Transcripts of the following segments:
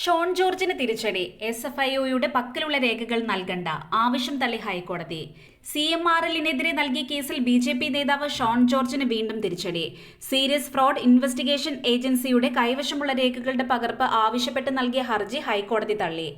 Sean ജോർജിന് തിരിച്ചടി. S F I ഒയുടെ പക്കലുള്ള രേഖകൾ നൽകണ്ട. ആവശ്യം തള്ളി ഹൈക്കോടതി. സി എം ആർ എല്ലിനെതിരെ നൽകിയ കേസിൽ ബി ജെ പി നേതാവ് ഷോൺ ജോർജിന് വീണ്ടും തിരിച്ചടി. സീരിയസ് ഫ്രോഡ് ഇൻവെസ്റ്റിഗേഷൻ ഏജൻസിയുടെ കൈവശമുള്ള രേഖകളുടെ പകർപ്പ് ആവശ്യപ്പെട്ട് നൽകിയ ഹർജി ഹൈക്കോടതി തള്ളി.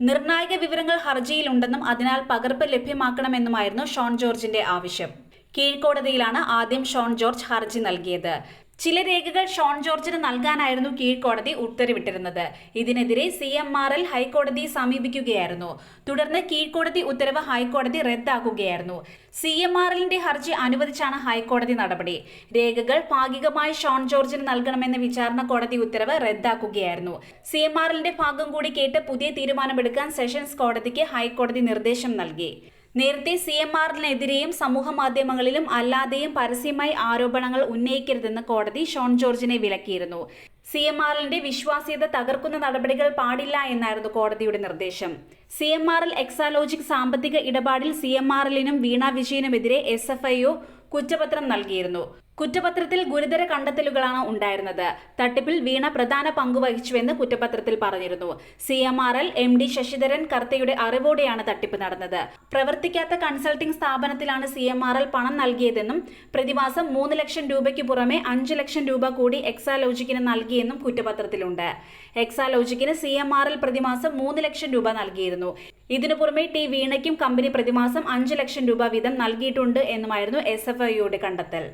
നിർണായക വിവരങ്ങൾ ഹർജിയിലുണ്ടെന്നും അതിനാൽ പകർപ്പ് ലഭ്യമാക്കണമെന്നുമായിരുന്നു ഷോൺ ജോർജിന്റെ ആവശ്യം. കീഴ്ക്കോടതിയിലാണ് ആദ്യം ഷോൺ ജോർജ് ഹർജി നൽകിയത്. ചില രേഖകൾ ഷോൺ ജോർജിന് നൽകാനായിരുന്നു കീഴ്ക്കോടതി ഉത്തരവിട്ടിരുന്നത്. ഇതിനെതിരെ സി എം ആർ എൽ ഹൈക്കോടതിയെ സമീപിക്കുകയായിരുന്നു. തുടർന്ന് കീഴ്ക്കോടതി ഉത്തരവ് ഹൈക്കോടതി റദ്ദാക്കുകയായിരുന്നു. സി എം ആർ എല്ലിന്റെ ഹർജി അനുവദിച്ചാണ് ഹൈക്കോടതി നടപടി. രേഖകൾ ഭാഗികമായി ഷോൺ ജോർജിന് നൽകണമെന്ന വിചാരണ കോടതി ഉത്തരവ് റദ്ദാക്കുകയായിരുന്നു. സി എം ആർ എല്ലിന്റെ ഭാഗം കൂടി കേട്ട് പുതിയ തീരുമാനമെടുക്കാൻ സെഷൻസ് കോടതിക്ക് ഹൈക്കോടതി നിർദ്ദേശം നൽകി. നേരത്തെ സി എം ആറിനെതിരെയും സമൂഹ മാധ്യമങ്ങളിലും അല്ലാതെയും പരസ്യമായി ആരോപണങ്ങൾ ഉന്നയിക്കരുതെന്ന് കോടതി ഷോൺ ജോർജിനെ വിലക്കിയിരുന്നു. സി എം ആറിന്റെ വിശ്വാസ്യത തകർക്കുന്ന നടപടികൾ പാടില്ല എന്നായിരുന്നു കോടതിയുടെ നിർദ്ദേശം. സി എം ആറിൽ എക്സാലോജിക് സാമ്പത്തിക ഇടപാടിൽ സി എം ആറിലിനും വീണ വിജയനുമെതിരെ എസ് എഫ് ഐ ഒ കുറ്റപത്രം നൽകിയിരുന്നു. കുറ്റപത്രത്തിൽ ഗുരുതര കണ്ടെത്തലുകളാണ് ഉണ്ടായിരുന്നത്. തട്ടിപ്പിൽ വീണ പ്രധാന പങ്കുവഹിച്ചുവെന്ന് കുറ്റപത്രത്തിൽ പറഞ്ഞിരുന്നു. C M R L M D Sasidharan കർത്തയുടെ അറിവോടെയാണ് തട്ടിപ്പ് നടന്നത്. പ്രവർത്തിക്കാത്ത കൺസൾട്ടിംഗ് സ്ഥാപനത്തിലാണ് സി എം ആർ എൽ പണം നൽകിയതെന്നും പ്രതിമാസം മൂന്ന് ലക്ഷം രൂപയ്ക്ക് പുറമെ അഞ്ച് ലക്ഷം രൂപ കൂടി എക്സാലോജിക്കിന് നൽകിയെന്നും കുറ്റപത്രത്തിലുണ്ട്. എക്സാലോജിക്കിന് സി എം ആർ എൽ പ്രതിമാസം മൂന്ന് ലക്ഷം രൂപ നൽകിയിരുന്നു. ഇതിനു പുറമെ ടി വീണയ്ക്കും കമ്പനി പ്രതിമാസം അഞ്ച് ലക്ഷം രൂപ വീതം നൽകിയിട്ടുണ്ട് എന്നുമായിരുന്നു എസ് എഫ് ഐയുടെ കണ്ടെത്തൽ.